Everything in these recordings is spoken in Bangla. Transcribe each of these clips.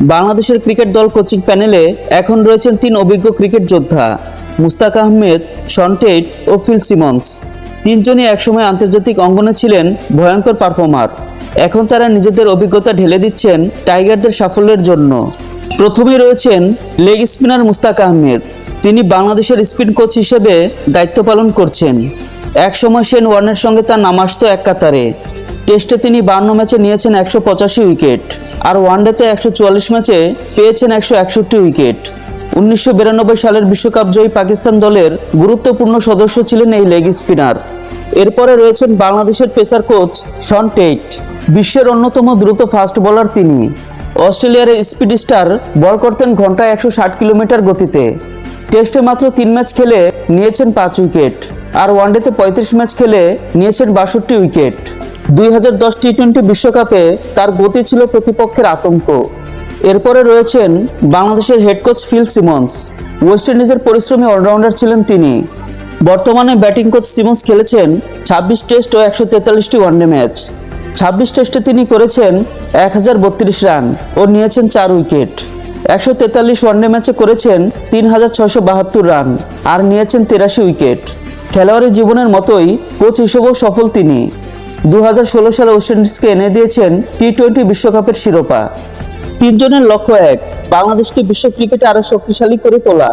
বাংলাদেশের ক্রিকেট দল কোচিং প্যানেলে এখন রয়েছেন তিন অভিজ্ঞ ক্রিকেট যোদ্ধা, মুস্তাক আহমেদ শনটেট ও ফিল সিমন্স। তিনজনই একসময় আন্তর্জাতিক অঙ্গনে ছিলেন ভয়ঙ্কর পারফর্মার। এখন তারা নিজেদের অভিজ্ঞতা ঢেলে দিচ্ছেন টাইগারদের সাফল্যের জন্য। প্রথমে রয়েছেন লেগ স্পিনার মুস্তাক আহমেদ। তিনি বাংলাদেশের স্পিন কোচ হিসেবে দায়িত্ব পালন করছেন। একসময় সেন ওয়ার্নের সঙ্গে তার নাম আসতো এক কাতারে। টেস্টে তিনি বান্ন ম্যাচে নিয়েছেন একশো পঁচাশি উইকেট আর ওয়ানডেতে একশো চুয়াল্লিশ ম্যাচে পেয়েছেন একশো একষট্টি উইকেট। উনিশশো বিরানব্বই সালের বিশ্বকাপ জয়ী পাকিস্তান দলের গুরুত্বপূর্ণ সদস্য ছিলেন এই লেগ স্পিনার। এরপরে রয়েছেন বাংলাদেশের পেসার কোচ শন টেট বিশ্বের অন্যতম দ্রুত ফাস্ট বোলার তিনি। অস্ট্রেলিয়ার স্পিড স্টার বল করতেন ঘন্টায় একশো ষাট কিলোমিটার গতিতে। টেস্টে মাত্র তিন ম্যাচ খেলে নিয়েছেন পাঁচ উইকেট আর ওয়ানডেতে পঁয়ত্রিশ ম্যাচ খেলে নিয়েছেন বাষট্টি উইকেট। দুই হাজার দশ টি টোয়েন্টি বিশ্বকাপে তার গতি ছিল প্রতিপক্ষের আতঙ্ক। এরপরে রয়েছেন বাংলাদেশের head coach Phil Simmons. West ইন্ডিজের পরিশ্রমী অলরাউন্ডার ছিলেন তিনি। বর্তমানে ব্যাটিং কোচ সিমন্স খেলেছেন ছাব্বিশ টেস্ট ও একশো তেতাল্লিশটি ওয়ানডে ম্যাচ ছাব্বিশ টেস্টে তিনি করেছেন এক হাজার বত্রিশ রান ও নিয়েছেন চার উইকেট একশো তেতাল্লিশ ওয়ানডে ম্যাচে করেছেন তিন হাজার ছয়শো বাহাত্তর রান আর নিয়েছেন তেরাশি উইকেট খেলোয়াড়ি জীবনের মতোই কোচ হিসেবেও সফল তিনি। দু হাজার ষোলো সালে ওয়েস্ট ইন্ডিজকে এনে দিয়েছেন টি টোয়েন্টি বিশ্বকাপের শিরোপা। তিনজনের লক্ষ্য এক, বাংলাদেশকে বিশ্ব ক্রিকেটে আরও শক্তিশালী করে তোলা।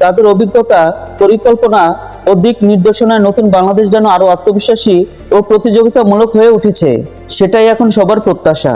তাদের অভিজ্ঞতা, পরিকল্পনা ও দিক নির্দেশনায় নতুন বাংলাদেশ যেন আরও আত্মবিশ্বাসী ও প্রতিযোগিতামূলক হয়ে উঠেছে, সেটাই এখন সবার প্রত্যাশা।